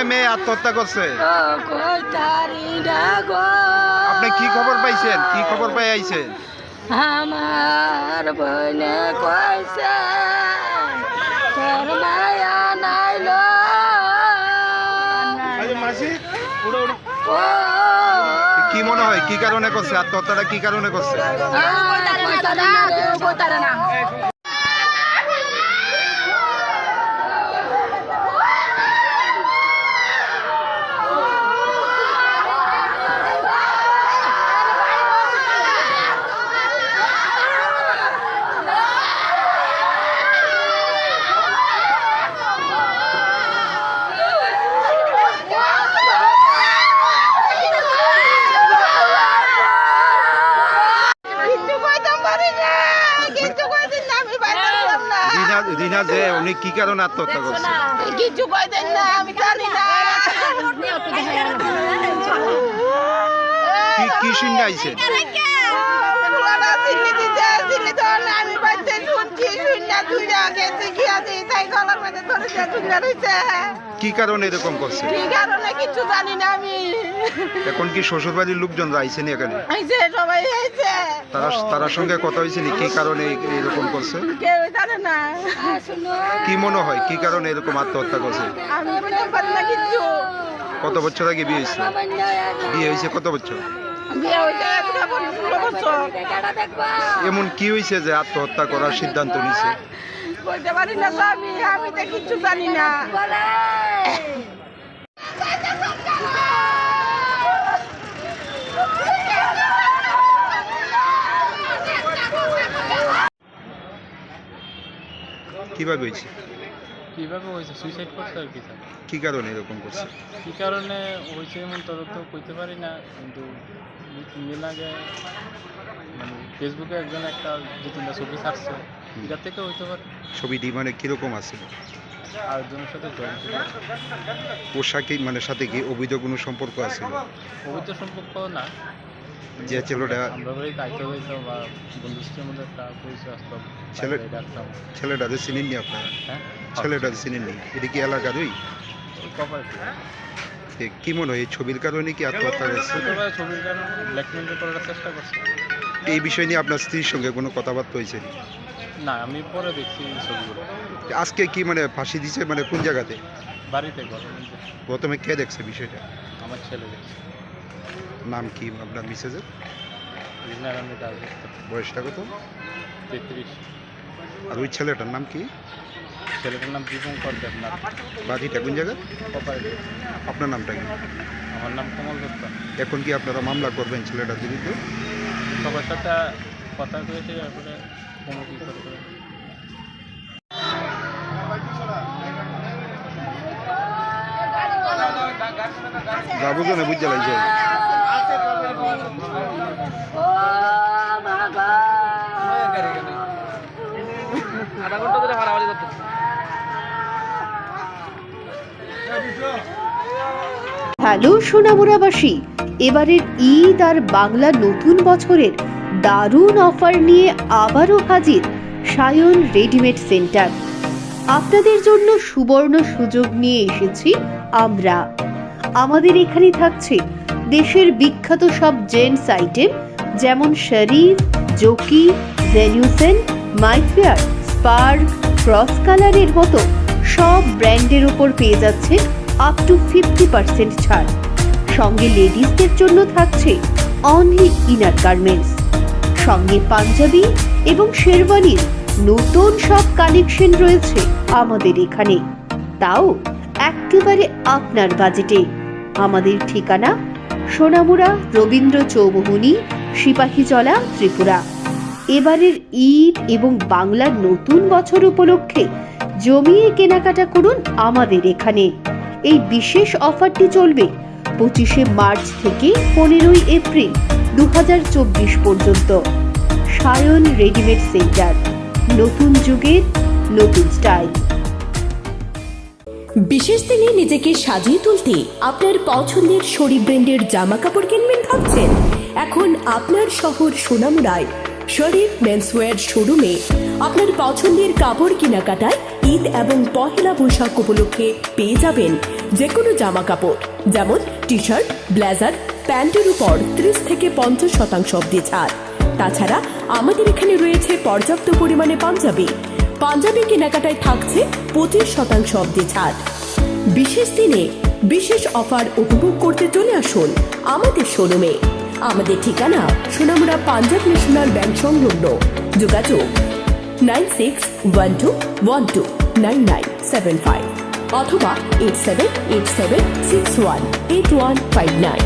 কারণে মেয়ে আত্মহত্যা করছে? আপনি কি খবর পাইছেন? কি খবর পাই আইছেন? আমার বনে কইছে তোর মায়া নাইলো ও। কি মনে হয় কি কারণে করছে? আত্মহত্যাটা কি কারণে করছে কইতারে না রে কইতারে না কিচ্ছু কইতাম পারি না কিচ্ছু কইতেন না আমি পাইতাম না রিনা যে উনি কি কারণে আত্মহত্যা করছে? কিচ্ছু কইতেন না আমি জানি না। কি কি শুনে আইছেন আমি বাইতে শুনছি শুননা তুই গেছে গিয়া দিই তাই গলার মধ্যে ধরে যে শুননা কি কারণে এরকম করছে? কি কারণে কিছু জানি না আমি। এখন কি শ্বশুর বাড়ির লোকজন আইছেন এখানে? আইছে সবাই আইছে তারা তার সঙ্গে কথা হয়েছে নি? কি কারণে এরকম করছে? কেউ জানে না। কি মনে হয় কি কারণে এরকম আত্মহত্যা করছে? কত বছর আগে বিয়ে হয়েছে বিয়ে হয়েছে কত বছর? এমন কি হয়েছে যে আত্মহত্যা করার সিদ্ধান্ত নিছে বলতে পারি না আমি আমি তো কিচ্ছু জানি না। কীভাবে হয়েছে? কীভাবে হয়েছে? সুইসাইড করছে আর কি স্যার। কি কারণে এরকম করছে? কী কারণে হয়েছে এমন তত তো কইতে পারি না কিন্তু দিন আগে মানে ফেসবুকে একজন একটা দু তিনটা ছবি ছাড়ছে এটা থেকে হইতে পারে। ছবিটি মানে কীরকম আছে? আরেকজনের সাথে জয়েন ছিল ওর সাথে মানে সাথে কি অবৈধ কোনো সম্পর্ক আছে? পবিত্র সম্পর্ক না। যে ছেলেটা আমরা বাড়ি দায়িত্ব হইতো বা বন্ধুত্বের মধ্যে একটা পরিচয় আসতো। ছেলে- ছেলেটাকে চিনেননি আপনারা? হ্যাঁ? ছেলেটাকে চিনেননি? এটা কি এলাকারই কপাল এ কি মনে হয় ছবির কারণে কি আত্মহত্যা করছে। এই বিষয় নিয়ে আপনার স্ত্রীর সঙ্গে কোনো কথাবার্তা হয়েছে? না আমি পরে দেখছি ছবিগুলো। আজকে কি মানে ফাঁসি দিছে মানে কোন জায়গাতে? বাড়িতে প্রথমে কে দেখছে বিষয়টা? আমার ছেলে দেখছি। নাম কি আপনার মিসেজের বয়সটা কত? তেত্রিশ। আর ওই ছেলেটার নাম কি? ছেলেটার নাম দীপঙ্কর দেবনাথ। বাড়িটা কোন জায়গায় আপনার নামটা কি? আমার নাম কমল দত্ত। এখন কি আপনারা মামলা করবেন ছেলেটার বিরুদ্ধে? সবার সাথে কথা কয়েছে তারপরে কোনো কি যাব বুঝতে লাগছে। হ্যালো সোনামুরাবাসী এবারের ঈদ আর বাংলা নতুন বছরের দারুণ অফার নিয়ে আবারও হাজির সায়ন রেডিমেড সেন্টার। আপনাদের জন্য সুবর্ণ সুযোগ নিয়ে এসেছি আমরা। আমাদের এখানে থাকছে দেশের বিখ্যাত সব জেন্টস আইটেম, যেমন শরীর, জকি জেনিউসেন মাইফেয়ার স্পার্ক, ক্রস কালারের মতো সব ব্র্যান্ডের ওপর পেয়ে যাচ্ছে আপ টু ফিফটি পার্সেন্ট ছাড়। সঙ্গে লেডিসদের জন্য থাকছে অনলি ইনার গার্মেন্টস সঙ্গে পাঞ্জাবি এবং শেরওয়ানির নতুন সব কালেকশন রয়েছে আমাদের এখানে। তাও একেবারে আপনার বাজেটে আমাদের ঠিকানা সোনামুড়া, রবীন্দ্র চৌমুহনী সিপাহীজলা ত্রিপুরা। এবারের ঈদ এবং বাংলার নতুন বছর উপলক্ষে জমিয়ে কেনাকাটা করুন আমাদের এখানে। এই বিশেষ অফারটি চলবে পঁচিশে মার্চ থেকে পনেরোই এপ্রিল দু হাজার চব্বিশ পর্যন্ত। সায়ন রেডিমেড সেন্টার, নতুন যুগের নতুন স্টাইল। বিশেষ দিনে নিজেকে সাজিয়ে তুলতে আপনার পছন্দের শরী ব্র্যান্ডের জামা কাপড় কিনবেন ভাবছেন? এখন আপনার শহর সোনামুড়ায় শরীফ মেন্সওয়্যার শোরুমে আপনার পছন্দের কাপড় কেনাকাটায় ঈদ এবং পহেলা বৈশাখ উপলক্ষে পেয়ে যাবেন যে কোনো জামা কাপড় যেমন টি শার্ট ব্লেজার প্যান্টের উপর ত্রিশ থেকে পঞ্চাশ শতাংশ অব্দি ছাড়। তাছাড়া আমাদের এখানে রয়েছে পর্যাপ্ত পরিমাণে পাঞ্জাবি। পাঞ্জাবি কেনাকাটায় থাকছে পঁচিশ শতাংশ অব্দি ছাড়। বিশেষ দিনে বিশেষ অফার উপভোগ করতে চলে আসুন আমাদের শোরুমে আমাদের ঠিকানা সোনামুড়া পাঞ্জাব ন্যাশনাল ব্যাংক সংলগ্ন। যোগাযোগ nine six one two one two nine nine seven five অথবা eight seven eight seven six one eight one five nine.